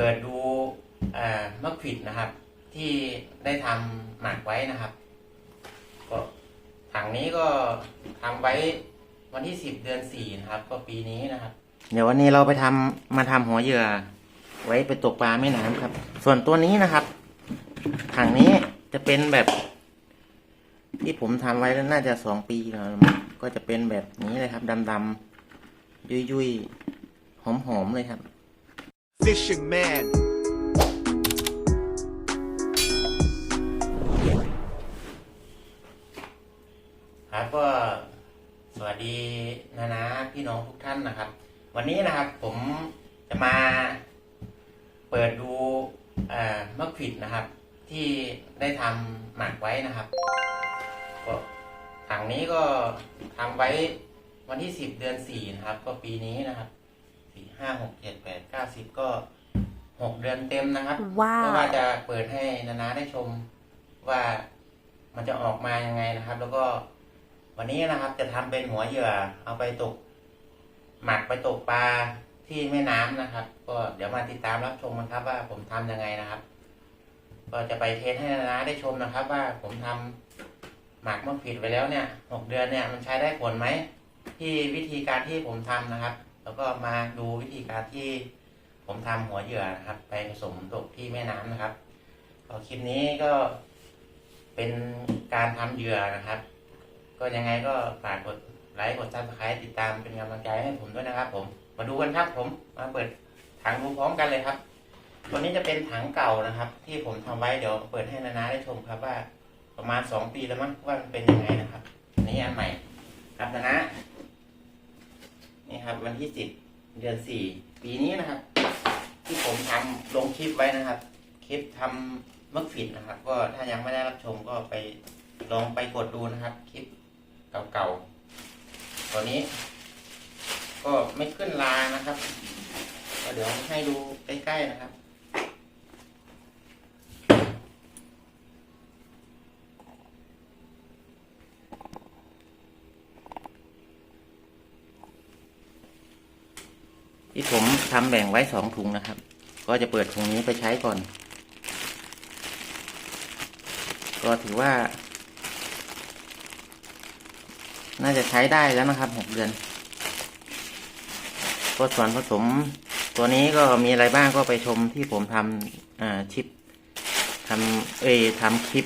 เปิดดูมะขิดนะครับ ที่ได้ทำหมักไว้นะครับ ก็ถังนี้ก็ทำไว้วันที่สิบเดือนสี่นะครับ ก็ปีนี้นะครับ เดี๋ยววันนี้เราไปทำมาทำหัวเหยื่อ ไว้ไปตกปลาแม่น้ำครับ ส่วนตัวนี้นะครับ ถังนี้จะเป็นแบบ ที่ผมทำไว้แล้วน่าจะสองปีแล้วก็จะเป็นแบบนี้เลยครับดำๆยุยๆหอมๆเลยครับ Fishing man. ครับก็สวัสดีนานาพี่น้องทุกท่านนะครับ วันนี้นะครับผมจะมาเปิดดูอ่ามะขวิดนะครับ ที่ได้ทำหมักไว้นะครับก็ถังนี้ก็ทำไว้วันที่สิบเดือนสี่นะครับ ก็ปีนี้นะครับ สี่ห้าหกเจ็ดแปดเก้าสิบก็หกเดือนเต็มนะครับว้าก็วว่าจะเปิดให้นานาได้ชมว่ามันจะออกมายังไงนะครับ แล้วก็วันนี้นะครับจะทำเป็นหัวเหยื่อ เอาไปตก หมักไปตกปลาที่แม่น้ำนะครับ ก็เดี๋ยวมาติดตามรับชมกันครับ ว่าผมทำยังไงนะครับ ก็จะไปเทสให้นานาได้ชมนะครับ ว่าผมทำหมักมะผิดไปแล้วเนี่ยหกเดือนเนี่ยมันใช้ได้ผลไหมที่วิธีการที่ผมทำนะครับ แล้วก็มาดูวิธีการที่ผมทำหัวเหยื่อนะครับ ไปผสมตกที่แม่น้ำนะครับคลิปนี้ก็เป็นการทำเหยื่อนะครับ ก็ยังไงก็ฝากกดไลค์กดซับสไครต์ติดตามเป็นกำลังใจให้ผมด้วยนะครับ ผมมาดูกันครับผมมาเปิดถังดูพร้อมกันเลยครับตัวนี้จะเป็นถังเก่านะครับ ที่ผมทำไว้เดี๋ยวเปิดให้นานาได้ชมครับว่าประมาณสองปีแล้วมั้งว่ามันเป็นยังไงนะครับอันนี้อันใหม่ครับนานา นี่ครับ วันที่สิบเดือนสี่ปีนี้นะครับ ที่ผมทำลงคลิปไว้นะครับ คลิปทำมักฟิดนะครับ ก็ถ้ายังไม่ได้รับชมก็ไปลองไปกดดูนะครับ คลิปเก่าๆตัวนี้ ก็ไม่ขึ้นลานะครับก็เดี๋ยวให้ดูใกล้ๆนะครับ ที่ผมทำแบ่งไว้สองถุงนะครับ ก็จะเปิดถุงนี้ไปใช้ก่อน ก็ถือว่า น่าจะใช้ได้แล้วนะครับหกเดือนก็ส่วนผสมตัวนี้ก็มีอะไรบ้างก็ไปชมที่ผมทำอ่าชิปทำเอ้ยทำคลิป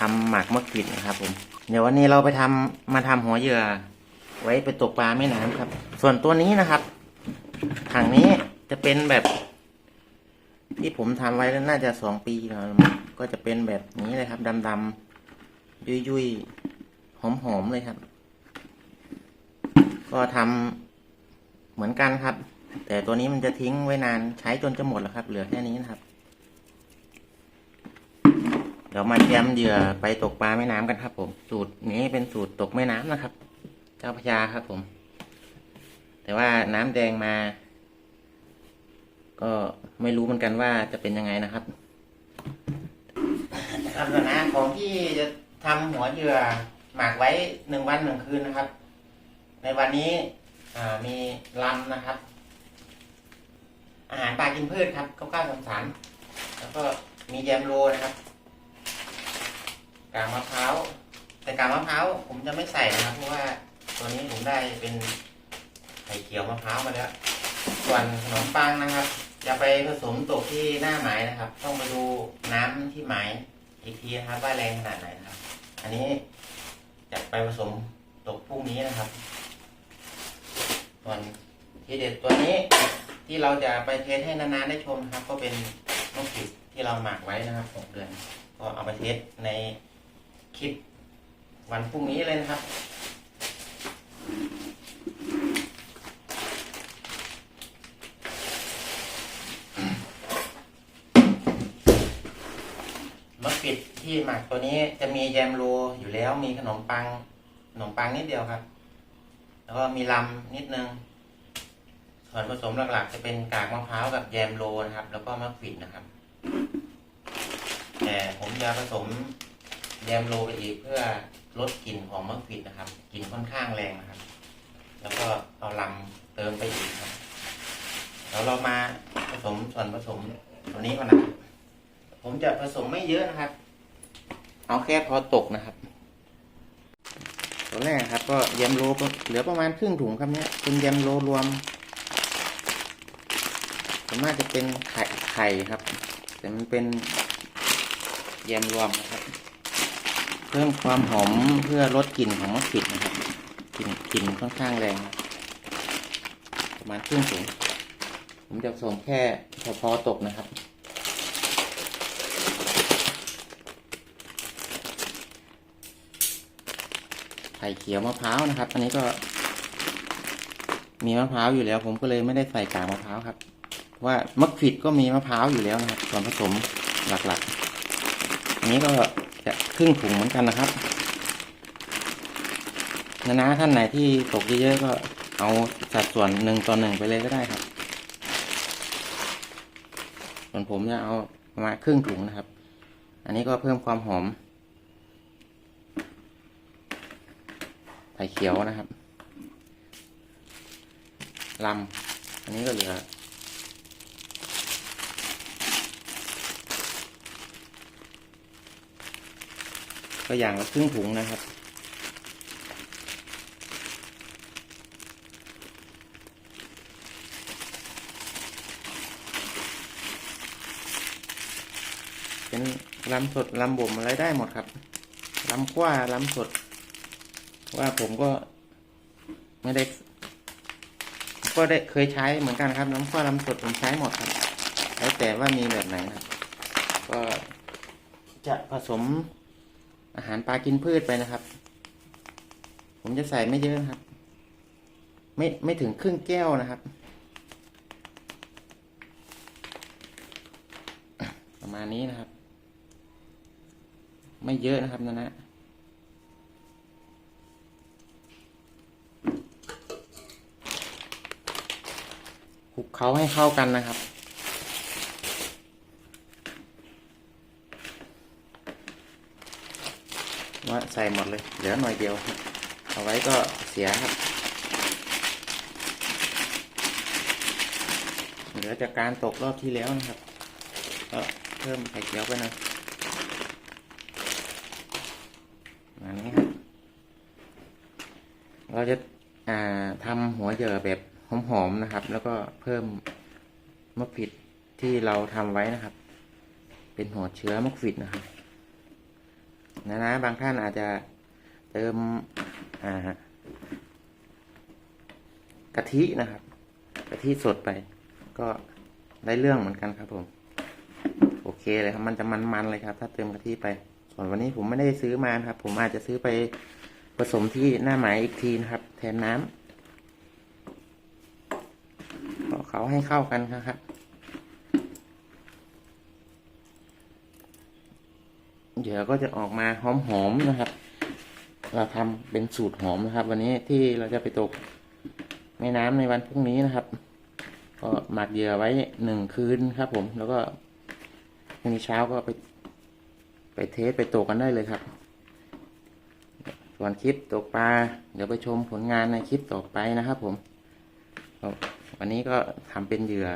ทำหมักมะกริดนะครับผมเดี๋ยววันนี้เราไปทำมาทำหัวเหยื่อไว้ไปตกปลาแม่น้ำครับ ส่วนตัวนี้นะครับ ถังนี้จะเป็นแบบ ที่ผมทำไว้แล้วน่าจะสองปีแล้วก็จะเป็นแบบนี้เลยครับ ดำๆ ยุยๆ หอมๆ เลยครับ ก็ทำเหมือนกันครับ แต่ตัวนี้มันจะทิ้งไว้นานใช้จนจะหมดแล้วครับ เหลือแค่นี้นะครับ เดี๋ยวมาเตรียมเหยื่อไปตกปลาแม่น้ำกันครับ ผม สูตรนี้เป็นสูตรตกแม่น้ำนะครับ เจ้าพระยาครับผม แต่ว่าน้ำแดงมา ก็ไม่รู้เหมือนกันว่าจะเป็นยังไงนะครับลักษณะของที่จะทำหัวเหยื่อหมักไว้หนึ่งวันหนึ่งคืนนะครับ ในวันนี้อ่ามีลำนะครับ อาหารปลากินพืชครับข้าวก้าวสามสารแล้วก็มีแยมโรนะครับกากมะพร้าวแต่กากมะพร้าวผมจะไม่ใส่นะครับ เพราะว่าตัวนี้ผมได้เป็นไข่เขียวมะพร้าวมาแล้วส่วนขนมปังนะครับ จะไปผสมตกที่หน้าหมายนะครับ ต้องไปดูน้ำที่หมายอีกทีนะครับว่าแรงขนาดไหนนะครับ อันนี้จะไปผสมตกพรุ่งนี้นะครับส่วนทีเด็ดตัวนี้ที่เราจะไปเทสให้นานๆได้ชมนะครับ ก็เป็นนกผิดที่เราหมักไว้นะครับหกเดือน ก็เอาไปเทสในคลิปวันพรุ่งนี้เลยนะครับ มะปิดที่ หมักตัวนี้จะมีแยมโรอยู่แล้วมีขนมปัง ขนมปังนิดเดียวครับ แล้วก็มีลำนิดนึง ส่วนผสมหลักๆ จะเป็นกากมะพร้าวกับแยมโรนะครับ แล้วก็มะปิดนะครับ แต่ผมจะผสมแยมโรไปอีกเพื่อลดกลิ่นของมะปิดนะครับกลิ่นค่อนข้างแรงนะครับ แล้วก็เอาลำเติมไปอีกครับก็ดี๋ยวเรามาผสมส่วนผสมตัวนี้ก่อนนะผมจะผสมไม่เยอะนะครับ เอาแค่พอตกนะครับตัวแรกครับ ก็ยำโลเหลือประมาณครึ่งถุงครับเนี้ยเป็นยำโลรวมส่วนมากจะเป็นไข่ไข่ครับ แต่มันเป็นยำรวมนะครับ เพิ่มความหอมเพื่อลดกลิ่นของมะขิดนะครับกลิ่นกลิ่นค่อนข้างแรงประมาณครึ่งถุงผมจะผสมแค่พอตกนะครับ ไข่เขียวมะพร้าวนะครับ อันนี้ก็ มีมะพร้าวอยู่แล้ว ผมก็เลยไม่ได้ใส่กากมะพร้าวครับ ว่ามะขิดก็มีมะพร้าวอยู่แล้วนะครับ ส่วนผสมหลักๆ อันนี้ก็จะครึ่งถุงเหมือนกันนะครับนานาท่านไหนที่ตกเยอะๆก็เอาสัดส่วนหนึ่งต่อหนึ่งไปเลยก็ได้ครับ ส่วนผมจะเอาประมาณครึ่งถุงนะครับ อันนี้ก็เพิ่มความหอม ไผ่เขียวนะครับลำอันนี้ก็เหลือก็อย่างละครึ่งถุงนะครับ เป็นลำสดลำบ่มอะไรได้หมดครับลำกว้าลำสด ว่าผมก็ไม่ได้ก็ได้เคยใช้เหมือนกันครับลำกว้าลำสดผมใช้หมดครับ แล้วแต่ว่ามีแบบไหนนะก็จะผสมอาหารปลากินพืชไปนะครับ ผมจะใส่ไม่เยอะครับ ไม่ไม่ถึงครึ่งแก้วนะครับ ประมาณนี้นะครับ ไม่เยอะนะครับนะนะ คลุกเขาให้เข้ากันนะครับ ว่าใส่หมดเลย เหลือหน่อยเดียว เอาไว้ก็เสียครับ เหลือจากการตกรอบที่แล้วนะครับ ก็เพิ่มไข่เขียวไปหน่อยอันนี้ครับ เราจะาทำหัวเหยื่อแบบ หอมๆนะครับ แล้วก็เพิ่มมะผิดที่เราทำไว้นะครับ เป็นหัวเชื้อมะขิดนะครับนะนะบางท่านอาจจะเติมอ่ากะทินะครับกะทิสดไป ก็ได้เรื่องเหมือนกันครับผม โอเคเลยครับ มันจะมันๆเลยครับ ถ้าเติมกะทิไปส่วนวันนี้ผมไม่ได้ซื้อมานครับ ผมอาจจะซื้อไปผสมที่หน้าหมายอีกทีนะครับ แทนน้ำก็ เขาให้เข้ากันนะครับเดี๋ยวก็จะออกมาหอมๆนะครับ เราทำเป็นสูตรหอมนะครับ วันนี้ที่เราจะไปตกแม่น้ำในวันพรุ่งนี้นะครับ ก็หมักเหยื่อไว้หนึ่งคืนครับ ผม แล้วก็พรุ่งนี้เช้าก็ไป ไปเทสไปตกกันได้เลยครับ ส่วนคลิปตกปลาเดี๋ยวไปชมผลงานในคลิปต่อไปนะครับ ผม วันนี้ก็ทำเป็นเหยื่อ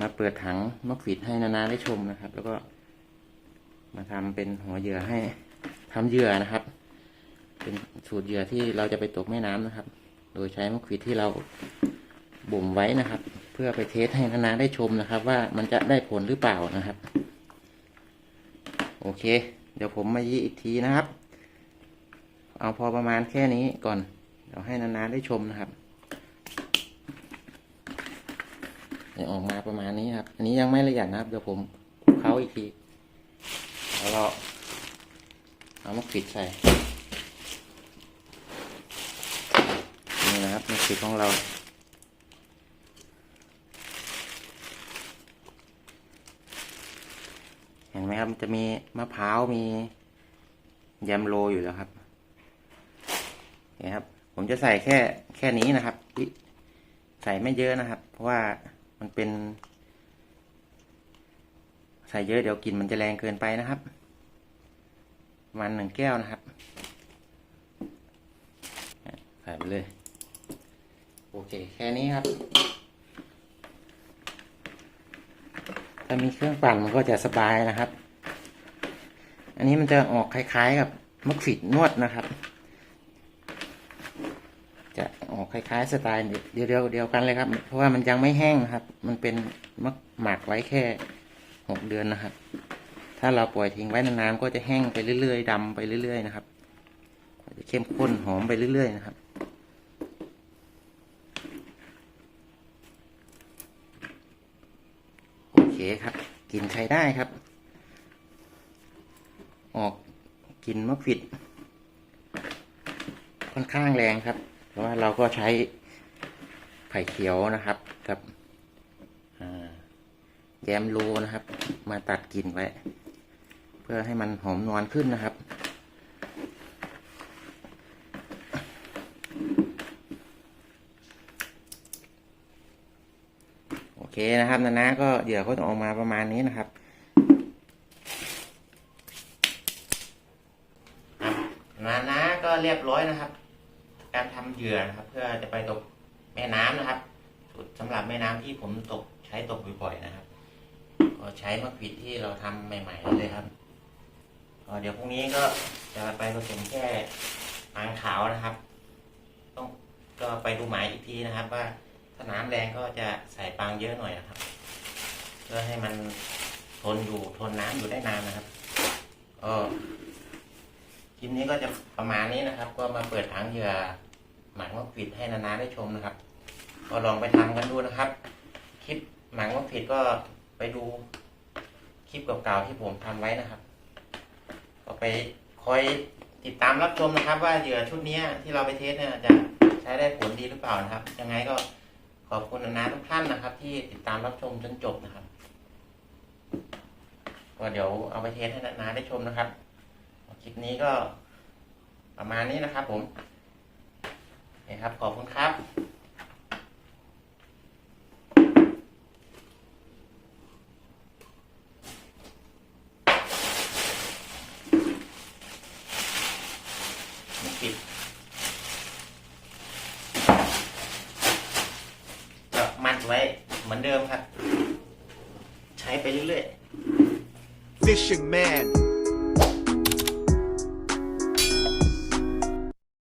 มาเปิดถังมะขิดให้นานาได้ชมนะครับ แล้วก็มาทำเป็นหัวเหยื่อให้ทำเหยื่อนะครับ เป็นสูตรเหยื่อที่เราจะไปตกแม่น้ำนะครับ โดยใช้มะขวิดที่เราบ่มไว้นะครับ เพื่อไปเทสให้นานาได้ชมนะครับ ว่ามันจะได้ผลหรือเปล่านะครับ โอเค เดี๋ยวผมมายีอีกทีนะครับ เอาพอประมาณแค่นี้ก่อนเดี๋ยวให้นานาได้ชมนะครับ เดี๋ยวออกมาประมาณนี้ครับ อันนี้ยังไม่ละเอียดนะครับ เดี๋ยวผมคลุกเขาอีกที แล้วเราเอามะขิดใส่ นี่นะครับมะขิดของเราเห็นไหมครับมันจะมีมะพร้าวมีแยมโรอยู่แล้วครับนี่ครับ ผมจะใส่แค่แค่นี้นะครับ ใส่ไม่เยอะนะครับ เพราะว่าันเป็น ใส่เยอะเดี๋ยวกินมันจะแรงเกินไปนะครับมันหนึ่งแก้วนะครับ ใส่ไปเลย โอเค แค่นี้ครับ ถ้ามีเครื่องปั่นมันก็จะสบายนะครับ อันนี้มันจะออกคล้ายๆกับมักฟิดนวดนะครับ คล้ายๆสไตล์เดียวเดียวเดียวกันเลยครับ เพราะว่ามันยังไม่แห้งครับ มันเป็นมะหมักไว้แค่หกเดือนนะครับ ถ้าเราปล่อยทิ้งไว้นานๆก็จะแห้งไปเรื่อยๆดำไปเรื่อย ๆ นะครับจะเข้มข้นหอมไปเรื่อย ๆ นะครับโอเคครับกลินใช้ได้ครับ ออกกลินมะขิดค่อนข้างแรงครับ เพราะว่าเราก็ใช้ไผ่เขียวนะครับ กับแยมโลนะครับ มาตัดกิ่นไว้ เพื่อให้มันหอมนวลขึ้นนะครับโอเคนะครับนานาก็เดี๋ยวก็จะออกมาประมาณนี้นะครับนานาก็เรียบร้อยนะครับ การทำเหยื่อนะครับ เพื่อจะไปตกแม่น้ำนะครับสูตรสำหรับแม่น้ำที่ผมตกใช้ตกบ่อยๆนะครับ ก็ใช้มะขวิดที่เราทำใหม่ๆเลยครับก็เดี๋ยวพรุ่งนี้ก็จะไปผสมแค่ปางขาวนะครับ ต้องก็ไปดูหมายอีกทีนะครับ ว่าถ้าน้ำแรงก็จะใส่ปางเยอะหน่อยนะครับ เพื่อให้มันทนอยู่ทนน้ำอยู่ได้นานนะครับก็คลิปนี้ก็จะประมาณนี้นะครับ ก็มาเปิดถังเหยื่อ หมักมะขวิดให้นานาได้ชมนะครับ ก็ลองไปทำกันดูนะครับ คลิปหมักมะขวิดก็ไปดูคลิปเก่าๆที่ผมทำไว้นะครับ ก็ไปคอยติดตามรับชมนะครับ ว่าเหยื่อชุดนี้ที่เราไปเทสเนี่ยจะใช้ได้ผลดีหรือเปล่านะครับ ยังไงก็ขอบคุณนานาทุกท่านนะครับ ที่ติดตามรับชมจนจบนะครับก็เดี๋ยวเอาไปเทสให้นานาได้ชมนะครับ คลิปนี้ก็ประมาณนี้นะครับผม นะครับขอบคุณครับ